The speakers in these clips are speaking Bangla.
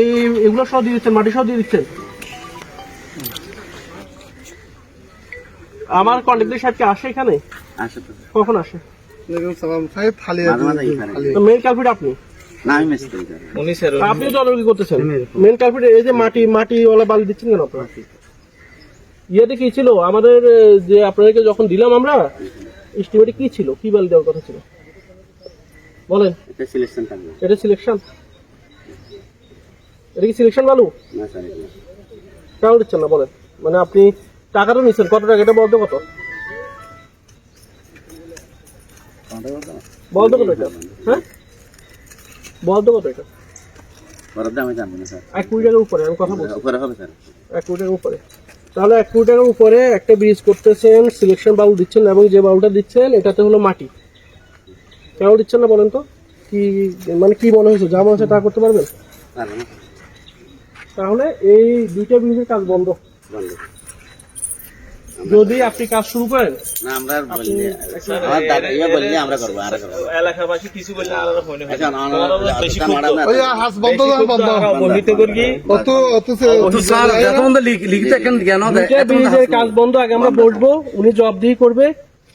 এই এগুলো সহ দিয়ে দিচ্ছেন মাটি সহ দিয়ে দিচ্ছেন। আমার কন্ট্রাক্টর সাহেব কি আসে এখানে? আসে কখন আসে? মেন কালপিট আপনি? না আমি মিস্ত্রি করি উনি স্যার আপনি তো অনেক করতেছেন? মেন কালপিট এই যে মাটি মাটি ওলা বালি দিচ্ছেন কেন আপনারা? ইয়েতে কি ছিল? আমাদের যে আপনাদেরকে যখন দিলাম আমরা এস্টিমেটে কি ছিল? কি বালি দেওয়ার কথা ছিল? বলেন। এটা সিলেকশন থাকবে। এটা সিলেকশন এটা কি সিলেকশন এগুলো। কেন দিচ্ছেন না বলেন। মানে আপনি টাকাটা নিচ্ছেন কত টাকা? এটা বলতে কত? বলতো? কত? এটা? হ্যাঁ? বলতে কত এটা? বরাদ্দ আমি জানব না স্যার। এক কোটি টাকার উপরে আমি কথা বলছি। উপরে হবে স্যার। এক কোটি টাকার উপরে। তাহলে এক কোটি টাকার উপরে একটা ব্রিজ করতেছেন সিলেকশন দিচ্ছেন এবং যে বালুটা দিচ্ছেন এটাতে হলো মাটি। কেন দিচ্ছেন না বলেন তো? কি মানে কি মনে হয়েছে? যা মনে হচ্ছে তা করতে পারবেন? তাহলে এই দুইটা ব্রিজের কাজ বন্ধ। বন্ধ। যদি আপনি কাজ শুরু করেন না আমরা বললি আমার ইয়ে বললি আমরা করব আর করব। এলাকাবাসী কিছু বললে আচ্ছা বেশি ওই হাস বন্ধ দাও বন্ধ। বহিতে করি অত অত স্যার এখন লিখতে কেন কাজ বন্ধ আগে আমরা বসবো উনি জবাবদিহি করবে।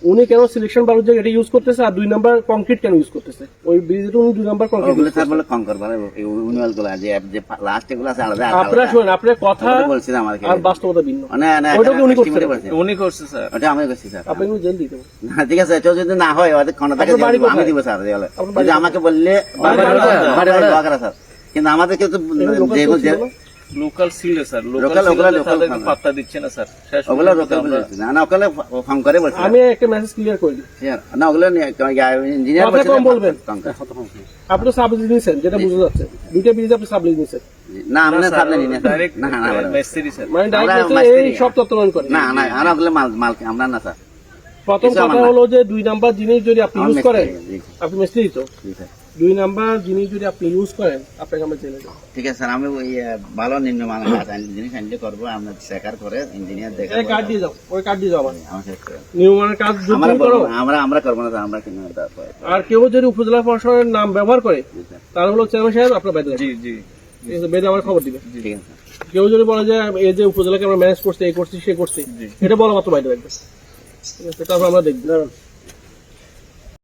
উনি কেন সিলেকশন বালুর জায়গায় এটা ইউজ করতেছে আর দুই নাম্বার কংক্রিট কেন ইউজ করতেছে? ওই ব্রিজে উনি দুই নাম্বার কংক্রিট স্যার বলে কম করব ইউনিভার্সগুলো যে যে লাস্ট এগুলো আছে আলাদা আপনারা শোনেন আপনার কথা বলছিলাম আমাকে আর বাস্তবতা ভিন্ন। না না ওইটা কি উনি করছে? উনি করছে স্যার। ওটা আমি করছি স্যার। আপনি জেল দিতে না ঠিক আছে কেউ যদি না হয় ওদের কোনো টাকা আপনার বাড়ি দিয়ে দিব, আমি? দিব স্যার আমাকে বললে কিন্তু আমাদেরকে তো লোকাল স্যার লোকাল ওগুলা। পাত্তা দিচ্ছে না স্যার ওগুলো আমরা- না না ওগুলো ফোন করে বলছি আমি একটা মেসেজ ক্লিয়ার করে দিই। না ওগুলো ইঞ্জিনিয়ার কথা কম বলবেন। আপনি তো সাবলিজ নিয়েছেন যেটা বুঝা যাচ্ছে। দুইটা ব্রিজ আপনি সাবলিজ নিয়েছেন না আমরা না, সামনে স্যার, না না না স্যার মানে ডাইরেক্ট এই সব তত্ত্বাবধান করে। না না আমরা ওগুলো মাল মাল আমরা না স্যার প্রথম কথা হলো যে দুই নাম্বার জিনিস যদি আপনি ইউজ করেন মিস্ত্রি, আপনি মিস্ত্রি তো। জি, স্যার। দুই নাম্বার জিনিস যদি আপনি ইউজ করেন আপনাকে আমরা জেলে দেবো। ঠিক আছে স্যার আমি ওই ভালো নিম্ন মান জিনিস হ্যান্ডেল করব আমরা চেকার করে ইঞ্জিনিয়ার দেখে কার্ড দিয়ে যাও ওই কার্ড দিয়ে যাও আমার আমাকে কাজ আমরা করব আমরা আমরা করব না আমরা কিনে আর কেউ যদি উপজেলা প্রশাসনের নাম ব্যবহার করে তাহলে হলো চেয়ারম্যান সাহেব আপনার বেঁধে জি জি। বেঁধে আমার খবর দিবে। ঠিক আছে কেউ যদি বলে যে এই যে উপজেলাকে আমরা ম্যানেজ করছি এই করছি সে করছি। এটা বলা মাত্র বাইরে রাখবে ঠিক আছে তারপর আমরা দেখব।